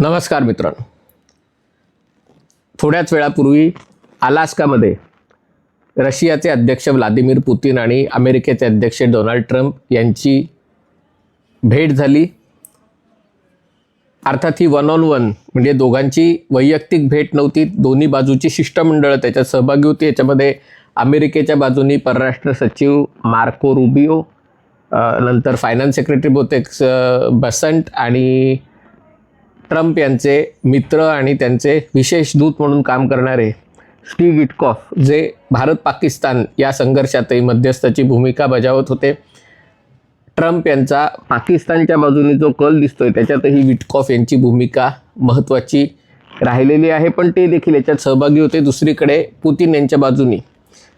नमस्कार मित्रांनो. थोड्याच वेळापूर्वी अलास्कामध्ये रशियाचे अध्यक्ष व्लादिमीर पुतीन आणि अमेरिकेचे अध्यक्ष डोनाल्ड ट्रम्प यांची भेट झाली. अर्थात ही वन ऑन वन म्हणजे दोघांची वैयक्तिक भेट नव्हती. दोन्ही बाजूची शिष्टमंडळं त्याच्यात सहभागी होती. याच्यामध्ये अमेरिकेच्या बाजूनी परराष्ट्र सचिव मार्को रुबिओ नंतर फायनान्स सेक्रेटरी बहुतेक बसंट आणि ट्रम्प यांचे मित्र आणि त्यांचे विशेष दूत म्हणून काम करणारे स्टी विटकॉफ जे भारत पाकिस्तान या संघर्षातही मध्यस्थाची भूमिका बजावत होते. ट्रम्प यांचा पाकिस्तानच्या बाजूने जो कल दिसतोय त्याच्यातही विटकॉफ यांची भूमिका महत्त्वाची राहिलेली आहे. पण ते देखील याच्यात सहभागी होते. दुसरीकडे पुतीन यांच्या बाजूनी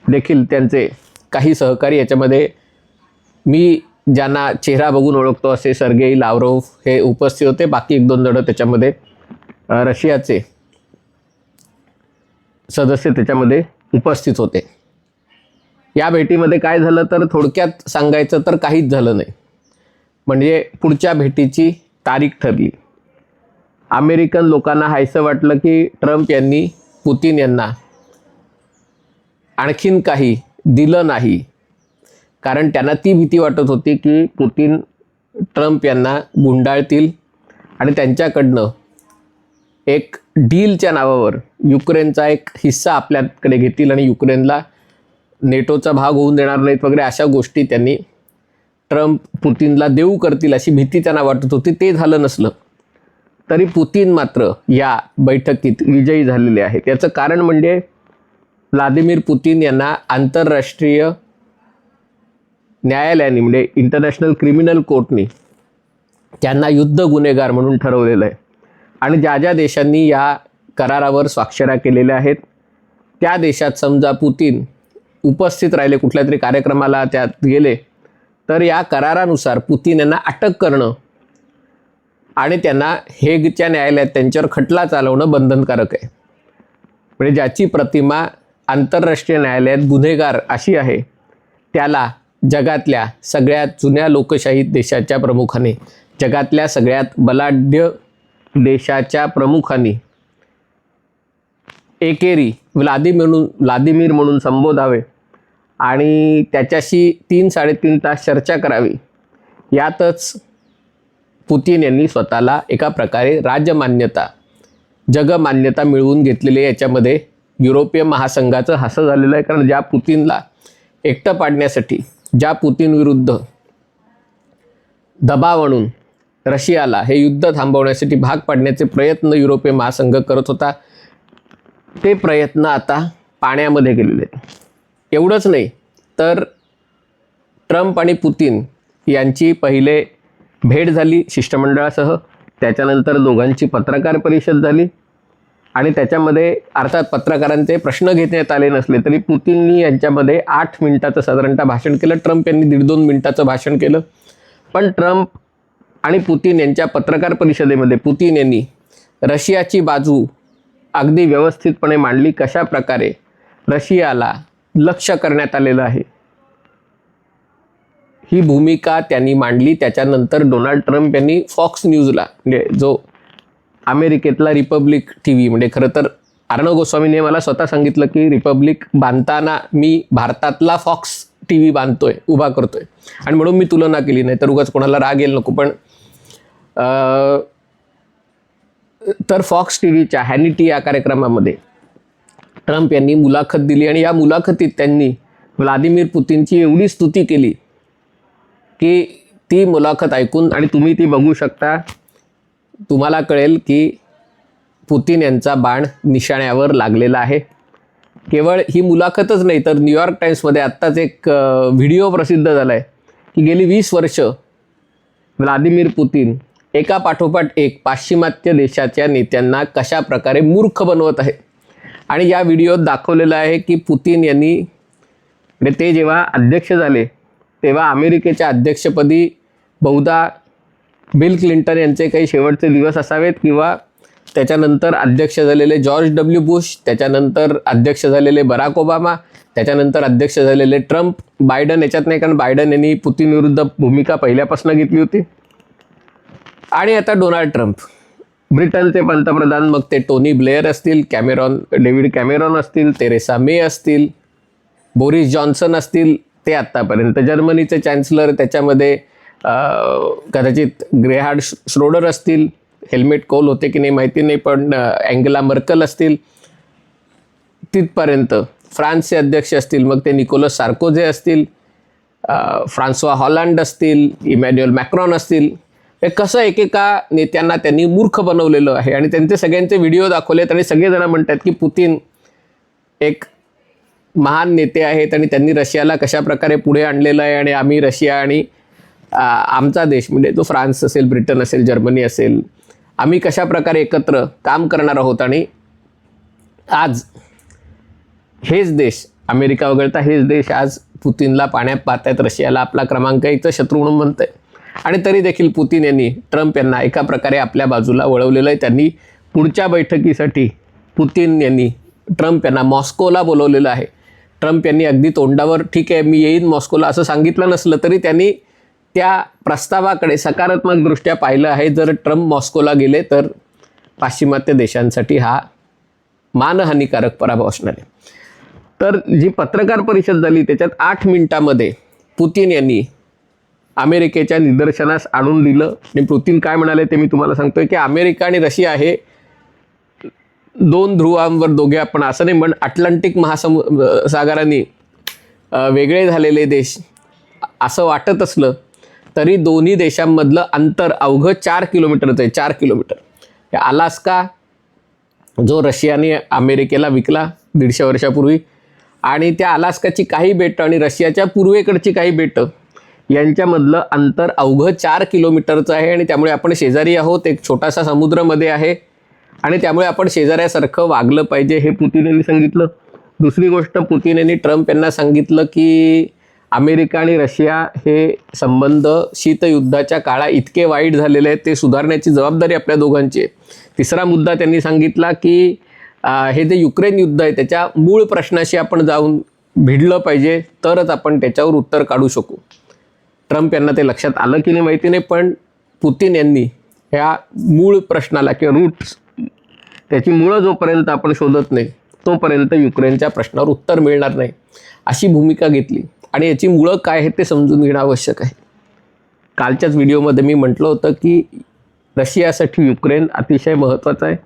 देखील त्यांचे काही सहकारी याच्यामध्ये मी ज्यांना चेहरा बघून ओळखतो असे सर्गेई लावरोव हे उपस्थित होते. बाकी एक दोन जण त्याच्यामध्ये रशियाचे सदस्य त्याच्यामध्ये उपस्थित होते. या भेटीमध्ये काय झालं तर थोडक्यात सांगायचं तर काहीच झालं नाही. म्हणजे पुढच्या भेटीची तारीख ठरली. अमेरिकन लोकांना हायसं वाटलं की ट्रम्प यांनी पुतीन यांना आणखीन काही दिलं नाही. कारण त्यांना ती भीती वाटत होती की पुतीन ट्रम्प यांना गुंडाळतील आणि त्यांच्याकडनं एक डीलच्या नावावर युक्रेनचा एक हिस्सा आपल्याकडे घेतील आणि युक्रेनला नेटोचा भाग होऊन देणार नाहीत वगैरे अशा गोष्टी त्यांनी ट्रम्प पुतीनला देऊ करतील अशी भीती त्यांना वाटत होती. ते झालं नसलं. तरी पुतीन मात्र या बैठकीत विजयी झालेले आहेत. याचं कारण म्हणजे व्लादिमीर पुतीन यांना आंतरराष्ट्रीय न्यायालयाने म्हणजे इंटरनॅशनल क्रिमिनल कोर्टने त्यांना युद्ध गुन्हेगार म्हणून ठरवलेलं आहे. आणि ज्या ज्या देशांनी या करारावर स्वाक्षऱ्या केलेल्या आहेत त्या देशात समजा पुतीन उपस्थित राहिले कुठल्या तरी कार्यक्रमाला त्यात गेले तर या करारानुसार पुतीन यांना अटक करणं आणि त्यांना हेगच्या न्यायालयात त्यांच्यावर खटला चालवणं बंधनकारक आहे. म्हणजे ज्याची प्रतिमा आंतरराष्ट्रीय न्यायालयात गुन्हेगार अशी आहे त्याला जगातल्या सगळ्यात जुन्या लोकशाही देशाच्या प्रमुखाने जगातल्या सगळ्यात बलाढ्य देशाच्या प्रमुखाने एकेरी व्लादिमीर व्लादिमीर म्हणून संबोधावे आणि त्याच्याशी तीन साडेतीन तास चर्चा करावी यातच पुतीन यांनी स्वतःला एका प्रकारे राजमान्यता जगमान्यता मिळवून घेतलेली आहे. याच्यामध्ये युरोपीय महासंघाचं हसं झालेलं आहे कारण ज्या पुतीनला एकटं पाडण्यासाठी ज्या पुतीन विरुद्ध दबाव आणून रशियाला हे युद्ध थांबवण्यासाठी भाग पाडण्याचे प्रयत्न युरोपीय महासंघ करत होता ते प्रयत्न आता पाण्यामध्ये गेलेले एवढंच नाही तर ट्रम्प आणि पुतीन यांची पहिले भेट झाली शिष्टमंडळासह त्याच्यानंतर दोघांची पत्रकार परिषद झाली. आणि त्याच्यामध्ये अर्थात पत्रकारांचे प्रश्न घेण्यात आले नसले तरी पुतीननी यांच्यामध्ये आठ मिनिटाचं साधारणतः भाषण केलं. ट्रम्प यांनी दीड दोन मिनिटाचं भाषण केलं. पण ट्रम्प आणि पुतीन यांच्या पत्रकार परिषदेमध्ये पुतीन यांनी रशियाची बाजू अगदी व्यवस्थितपणे मांडली. कशा प्रकारे? रशियाला लक्ष करण्यात आलेलं आहे. ही भूमिका त्यांनी मांडली. त्याच्यानंतर डोनाल्ड ट्रम्प यांनी फॉक्स न्यूजला म्हणजे जो अमेरिकेतला रिपब्लिक टी व्ही म्हणजे खरं तर अर्णव गोस्वामीने मला स्वतः सांगितलं की रिपब्लिक बांधताना मी भारतातला फॉक्स टी व्ही बांधतोय उभा करतोय. आणि म्हणून मी तुलना केली नाही तर उगाच कोणाला राग येईल नको. पण तर फॉक्स टी व्हीच्या हॅनिटी या कार्यक्रमामध्ये ट्रम्प यांनी मुलाखत दिली आणि या मुलाखतीत त्यांनी व्लादिमीर पुतीनची एवढी स्तुती केली की ती मुलाखत ऐकून आणि तुम्ही ती बघू शकता. तुम्हाला कळेल की पुतीन यांचा बाण निशाण्यावर लागलेला आहे. केवळ ही मुलाखतच नाही तर न्यूयॉर्क टाईम्समध्ये आत्ताच एक व्हिडिओ प्रसिद्ध झाला आहे की गेली वीस वर्ष व्लादिमीर पुतीन एका पाठोपाठ एक पाश्चिमात्य देशाच्या नेत्यांना कशा प्रकारे मूर्ख बनवत आहे. आणि या व्हिडिओत दाखवलेलं आहे की पुतीन यांनी म्हणजे ते जेव्हा अध्यक्ष झाले तेव्हा अमेरिकेच्या अध्यक्षपदी बहुधा बिल क्लिंटन यांचे काही शेवटचे दिवस असावेत किंवा त्याच्यानंतर अध्यक्ष झालेले जॉर्ज डब्ल्यू बुश त्याच्यानंतर अध्यक्ष झालेले बराक ओबामा त्याच्यानंतर अध्यक्ष झालेले ट्रम्प बायडन याच्यात नाही कारण बायडन यांनी पुतीन विरुद्ध भूमिका पहिल्यापासून घेतली होती. आणि आता डोनाल्ड ट्रम्प. ब्रिटनचे पंतप्रधान मग ते टोनी ब्लेअर असतील कॅमेरॉन डेव्हिड कॅमेरॉन असतील तेरेसा मे असतील बोरिस जॉन्सन असतील ते आत्तापर्यंत जर्मनीचे चॅन्सलर त्याच्यामध्ये कदाचित ग्रेहार्ड श्रोडर असतील हेल्मेट कोल होते की नाही माहिती नाही पण अँगला मर्कल असतील तिथपर्यंत. फ्रान्सचे अध्यक्ष असतील मग ते निकोलस सार्कोजे असतील फ्रान्सवा हॉलंड असतील इमॅन्युअल मॅक्रॉन असतील. हे कसं एकेका नेत्यांना त्यांनी मूर्ख बनवलेलं आहे आणि त्यांचे सगळ्यांचे व्हिडिओ दाखवलेत आणि सगळेजण म्हणतात की पुतीन एक महान नेते आहेत आणि त्यांनी रशियाला कशाप्रकारे पुढे आणलेलं आहे आणि आम्ही रशिया आणि आमचा देश म्हणजे तो फ्रान्स असेल ब्रिटन असेल जर्मनी असेल आम्ही कशा प्रकारे एकत्र काम करणार आहोत आणि आज हेच देश अमेरिका वगळता हेच देश आज पुतीनला पाण्यात पाहतायत रशियाला आपला क्रमांक एकचं शत्रू म्हणून म्हणतंय. आणि तरी देखील पुतीन यांनी ट्रम्प यांना एका प्रकारे आपल्या बाजूला वळवलेलं आहे. त्यांनी पुढच्या बैठकीसाठी पुतीन यांनी ट्रम्प यांना मॉस्कोला बोलवलेलं आहे. ट्रम्प यांनी अगदी तोंडावर ठीक आहे मी येईन मॉस्कोला. असं सांगितलं नसलं तरी त्यांनी त्या प्रस्तावाकडे सकारात्मकदृष्ट्या पाहिलं आहे जर ट्रम्प मॉस्कोला गेले तर पाश्चिमात्य देशांसाठी हा मानहानिकारक पराभव असणार आहे. तर जी पत्रकार परिषद झाली त्याच्यात आठ मिनिटामध्ये पुतीन यांनी अमेरिकेच्या निदर्शनास आणून दिलं. आणि पुतीन काय म्हणाले ते मी तुम्हाला सांगतोय की अमेरिका आणि रशिया हे दोन ध्रुवांवर दोघे आपण असं नाही म्हण अटलांटिक महासमु सागराने वेगळे झालेले देश असं वाटत असलं तरी दोन्ही देशांमधलं अंतर अवघं चार किलोमीटरचं आहे चार किलोमीटर. अलास्का जो रशियाने अमेरिकेला विकला दीडशे वर्षापूर्वी आणि त्या अलास्काची काही बेटं आणि रशियाच्या पूर्वेकडची काही बेटं यांच्यामधलं अंतर अवघं चार किलोमीटरचं आहे आणि त्यामुळे आपण शेजारी आहोत एक छोटासा समुद्रामध्ये आहे आणि त्यामुळे आपण शेजाऱ्यासारखं वागलं पाहिजे हे पुतीन यांनी सांगितलं. दुसरी गोष्ट पुतीन यांनी ट्रम्प यांना सांगितलं की अमेरिका आणि रशिया हे संबंध शीतयुद्धाच्या काळा इतके वाईट झालेले आहेत ते सुधारण्याची जबाबदारी आपल्या दोघांची आहे. तिसरा मुद्दा त्यांनी सांगितला की हे जे युक्रेन युद्ध आहे त्याच्या मूळ प्रश्नाशी आपण जाऊन भिडलं पाहिजे तरच आपण त्याच्यावर उत्तर काढू शकू. ट्रम्प यांना ते लक्षात आलं की नाही माहिती नाही पण पुतीन यांनी ह्या मूळ प्रश्नाला किंवा रूट्स त्याची मुळं जोपर्यंत आपण शोधत नाही तोपर्यंत युक्रेनच्या प्रश्नावर उत्तर मिळणार नाही अशी भूमिका घेतली. आणि याची मुळं काय आहेत ते समजून घेणं आवश्यक आहे. कालच्याच व्हिडिओमध्ये मी म्हटलं होतं की रशियासाठी युक्रेन अतिशय महत्त्वाचं आहे.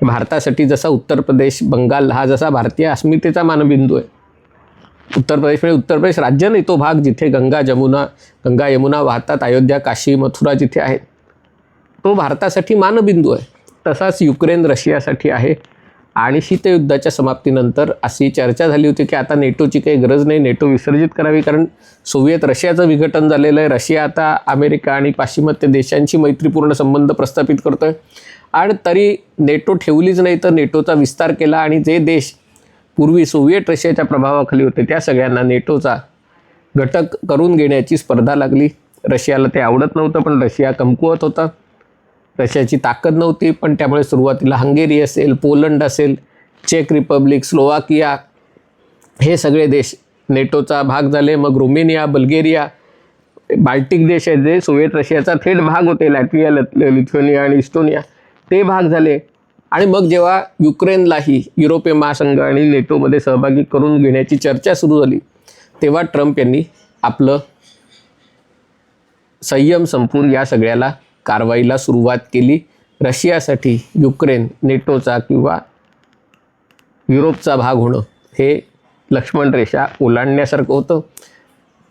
भारतासाठी जसा उत्तर प्रदेश बंगाल हा जसा भारतीय अस्मितेचा मानबिंदू आहे. उत्तर प्रदेश म्हणजे उत्तर प्रदेश राज्य नाही तो भाग जिथे गंगा जमुना गंगा यमुना वाहतात अयोध्या काशी मथुरा जिथे आहेत तो भारतासाठी मानबिंदू आहे. तसाच युक्रेन रशियासाठी आहे. आणि शीतयुद्धाच्या समाप्तीनंतर अशी चर्चा झाली होती की आता नेटोची काही गरज नाही नेटो विसर्जित करावी कारण सोव्हिएत रशियाचं विघटन झालेलं आहे. रशिया आता अमेरिका आणि पाश्चिमात्य देशांशी मैत्रीपूर्ण संबंध प्रस्थापित करतो आहे आणि तरी नेटो ठेवलीच नाही तर नेटोचा विस्तार केला आणि जे देश पूर्वी सोव्हिएट रशियाच्या प्रभावाखाली होते त्या सगळ्यांना नेटोचा घटक करून घेण्याची स्पर्धा लागली. रशियाला ते आवडत नव्हतं पण रशिया कमकुवत होता. रशियाची ताकद नव्हती पण त्यामुळे सुरुवातीला हंगेरी असेल पोलंड असेल चेक रिपब्लिक स्लोवाकिया हे सगळे देश नेटोचा भाग झाले. मग रोमेनिया बल्गेरिया बाल्टिक देश आहेत जे सोव्हिएट रशियाचा थेट भाग होते लॅटविया लि- आणि इस्टोनिया ते भाग झाले. आणि मग जेव्हा युक्रेनलाही युरोपीय महासंघ आणि नेटोमध्ये सहभागी करून घेण्याची चर्चा सुरू झाली तेव्हा ट्रम्प यांनी आपलं संयम संपून या सगळ्याला कारवाईला सुरुवात केली. रशियासाठी युक्रेन नेटोचा किंवा युरोपचा भाग होणं हे लक्ष्मण रेषा ओलांडण्यासारखं होतं.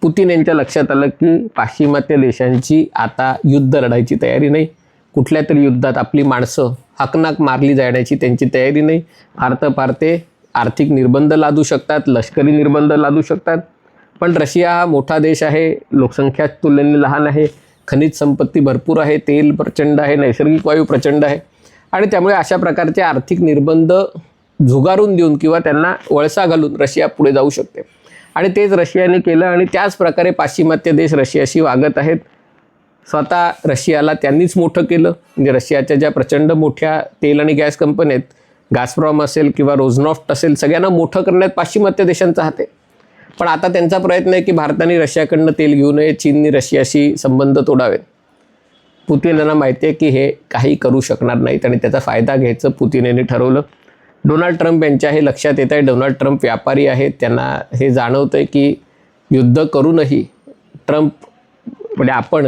पुतीन यांच्या लक्षात आलं की पाश्चिमात्य देशांची आता युद्ध लढायची तयारी नाही. कुठल्या तरी युद्धात आपली माणसं हकनाक मारली जाण्याची त्यांची तयारी नाही. आर्तपार्ते आर्थिक निर्बंध लादू शकतात लष्करी निर्बंध लादू शकतात. पण रशिया हा मोठा देश आहे लोकसंख्या तुलनेने लहान आहे. खनिज संपत्ती भरपूर आहे तेल प्रचंड आहे नैसर्गिक वायू प्रचंड आहे. आणि त्यामुळे अशा प्रकारचे आर्थिक निर्बंध झुगारून देऊन किंवा त्यांना वळसा घालून रशिया पुढे जाऊ शकते. आणि तेच रशियाने केलं आणि त्याच प्रकारे पाश्चिमात्य देश रशियाशी वागत आहेत. स्वतः रशियाला त्यांनीच मोठं केलं. म्हणजे रशियाच्या ज्या प्रचंड मोठ्या तेल आणि गॅस कंपन्या आहेत गासप्रॉम असेल किंवा रोजनॉफ्ट असेल सगळ्यांना मोठं करण्यात पाश्चिमात्य देशांचा हात आहे. पण आता त्यांचा प्रयत्न आहे की भारताने रशियाकडनं तेल घेऊ नये चीनने रशियाशी संबंध तोडावेत. पुतीन यांना माहिती आहे की हे काही करू शकणार नाहीत आणि त्याचा फायदा घ्यायचं पुतीन यांनी ठरवलं. डोनाल्ड ट्रम्प यांच्या हे लक्षात येत आहे डोनाल्ड ट्रम्प व्यापारी आहेत त्यांना हे जाणवतं आहे की युद्ध करूनही ट्रम्प म्हणजे आपण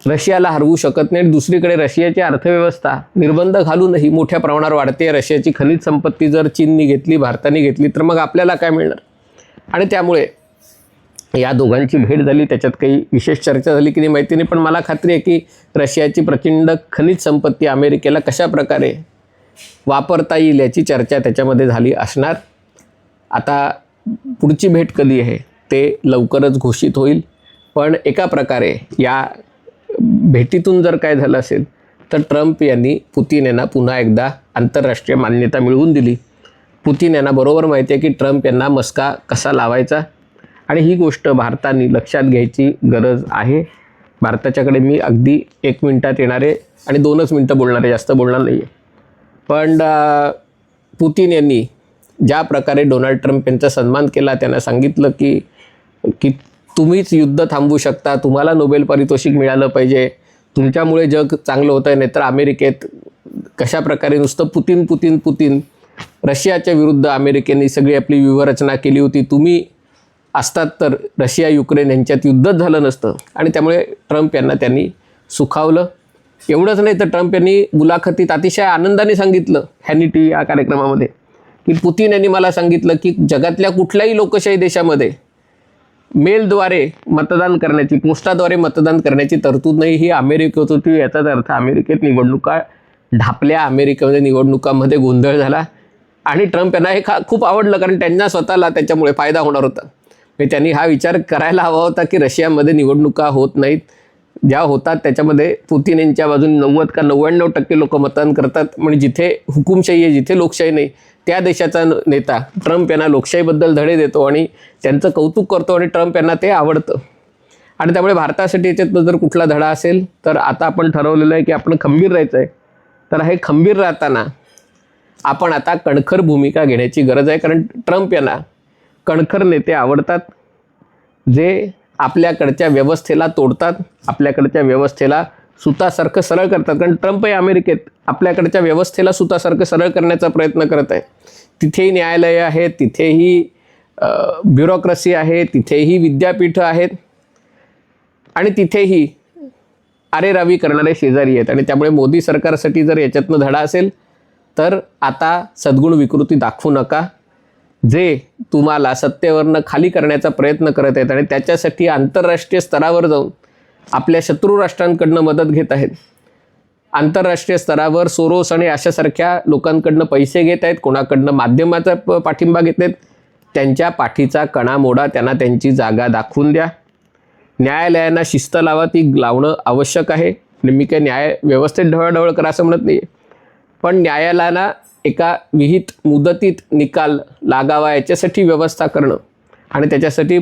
रशियाला हरवू शकत नाही. दुसरीकडे रशियाची अर्थव्यवस्था निर्बंध घालूनही मोठ्या प्रमाणावर वाढते रशियाची खनिज संपत्ती जर चीननी घेतली भारताने घेतली तर मग आपल्याला काय मिळणार? आणि त्यामुळे या दोघांची भेट झाली. त्याच्यात काही विशेष चर्चा झाली की नाही माहिती नाही पण मला खात्री आहे की रशियाची प्रचंड खनिज संपत्ती अमेरिकेला कशा प्रकारे वापरता येईल याची चर्चा त्याच्यामध्ये झाली असणार. आता पुढची भेट कधी आहे ते लवकरच घोषित होईल. पण एका प्रकारे या भेटीतून जर काय झालं असेल तर ट्रम्प यांनी पुतीन यांना पुन्हा एकदा आंतरराष्ट्रीय मान्यता मिळवून दिली. पुतीन यांना बरोबर माहिती आहे की ट्रम्प यांना मस्का कसा लावायचा? आणि ही गोष्ट भारताने लक्षात घ्यायची गरज आहे. भारताच्याकडे मी अगदी एक मिनटात येणारे आणि दोनच मिनटं बोलणारे जास्त बोलणार नाही आहे पण पुतीन यांनी ज्या प्रकारे डोनाल्ड ट्रम्प यांचा सन्मान केला त्यांना सांगितलं की की तुम्हीच युद्ध थांबवू शकता तुम्हाला नोबेल पारितोषिक मिळालं पाहिजे तुमच्यामुळे जग चांगलं होतं आहे नाहीतर अमेरिकेत कशा प्रकारे नुसतं पुतीन पुतीन पुतीन रशियाच्या विरुद्ध अमेरिकेने सगळी आपली व्यूहरचना केली होती. तुम्ही असतात तर रशिया युक्रेन यांच्यात युद्धच झालं नसतं. आणि त्यामुळे ट्रम्प यांना त्यांनी सुखावलं. एवढंच नाही तर ट्रम्प यांनी मुलाखतीत अतिशय आनंदाने सांगितलं हॅनिटी या कार्यक्रमामध्ये की पुतीन यांनी मला सांगितलं की जगातल्या कुठल्याही लोकशाही देशामध्ये मेलद्वारे मतदान करण्याची पोस्टाद्वारे मतदान करण्याची तरतूद नाही. ही अमेरिकेत होती. याचाच अर्थ अमेरिकेत निवडणुका ढापल्या अमेरिकेमध्ये निवडणुकांमध्ये गोंधळ झाला. आणि ट्रम्प यांना हे खा खूप आवडलं कारण त्यांना स्वतःला त्याच्यामुळे फायदा होणार होता. म्हणजे त्यांनी हा विचार करायला हवा होता की रशियामध्ये निवडणुका होत नाहीत. ज्या होतात त्याच्यामध्ये पुतीन यांच्या बाजूने नव्वद का नव्याण्णव टक्के लोक मतदान करतात. म्हणजे जिथे हुकुमशाही आहे जिथे लोकशाही नाही त्या देशाचा न- नेता ट्रम्प यांना लोकशाहीबद्दल धडे देतो आणि त्यांचं कौतुक करतो आणि ट्रम्प यांना ते आवडतं. आणि त्यामुळे भारतासाठी याच्यातनं जर कुठला धडा असेल तर आता आपण ठरवलेलं आहे की आपण खंबीर राहायचं आहे. तर हे खंबीर राहताना आपण आता कणखर भूमिका घेण्याची गरज आहे कारण ट्रम्प यांना कणखर नेते आवडतात. जे आपल्याकडच्या व्यवस्थेला तोडतात आपल्याकडच्या व्यवस्थेला सुतासारखं सरळ करतात. कारण ट्रम्प हे अमेरिकेत आपल्याकडच्या व्यवस्थेला सुतासारखं सरळ करण्याचा प्रयत्न करत आहे. तिथेही न्यायालय आहेत तिथेही ब्युरोक्रसी आहे तिथेही विद्यापीठं आहेत. आणि तिथेही आरेरावी करणारे शेजारी आहेत. आणि त्यामुळे मोदी सरकारसाठी जर याच्यातनं धडा असेल तर आता सद्गुण विकृती दाखवू नका. जे तुम्हाला सत्तेवरनं खाली करण्याचा प्रयत्न करत आहेत आणि त्याच्यासाठी आंतरराष्ट्रीय स्तरावर जाऊन आपल्या शत्रू राष्ट्रांकडनं मदत घेत आहेत. आंतरराष्ट्रीय स्तरावर सोरोस आणि अशासारख्या लोकांकडनं पैसे घेत आहेत कोणाकडनं माध्यमाचा प- पाठिंबा घेत आहेत त्यांच्या पाठीचा कणा मोडा त्यांना त्यांची जागा दाखवून द्या. न्यायालयांना शिस्त लावा ती लावणं आवश्यक आहे. आणि मी काय न्याय व्यवस्थेत ढवळढवळ करा असं म्हणत नाही पण न्यायालयाला एका विहित मुदतीत निकाल लागावा याच्यासाठी व्यवस्था करणं आणि त्याच्यासाठी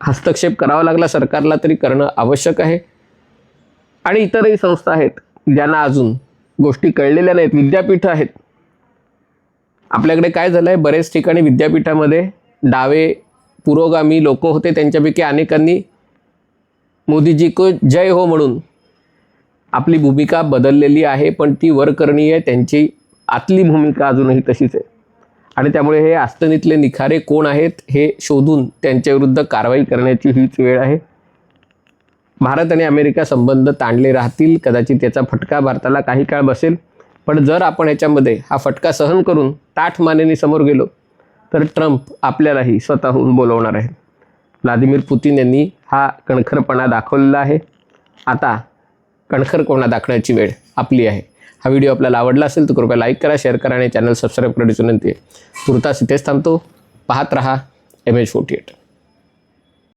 हस्तक्षेप करावा लागला सरकारला तरी करणं आवश्यक आहे. आणि इतरही संस्था आहेत ज्यांना अजून गोष्टी कळलेल्या नाहीत विद्यापीठं आहेत. आपल्याकडे काय झालं आहे बरेच ठिकाणी विद्यापीठामध्ये डावे पुरोगामी लोक होते त्यांच्यापैकी अनेकांनी मोदीजी को जय हो म्हणून आपली भूमिका बदललेली आहे पण ती वरकरणीय त्यांची आतली भूमिका अजूनही तशीच आहे. आणि त्यामुळे हे आस्तनीतले निखारे कोण आहेत हे शोधून त्यांच्याविरुद्ध कारवाई करण्याची हीच वेळ आहे. भारत आणि अमेरिका संबंध ताणले राहतील कदाचित याचा फटका भारताला काही काळ बसेल. पण जर आपण याच्यामध्ये हा फटका सहन करून ताठ मानेने समोर गेलो तर ट्रम्प आपल्यालाही स्वतःहून बोलवणार आहे. व्लादिमीर पुतीन यांनी हा कणखरपणा दाखवलेला आहे. आता कणखर कोणा दाखवण्याची वेळ आपली आहे. हा व्हिडिओ आपल्याला आवडला असेल तर कृपया लाईक करा शेअर करा आणि चॅनल सबस्क्राईब करण्याची विनंती आहे. तुर्तास इथेच थांबतो. पाहत रहा एम एच फोर्टी एट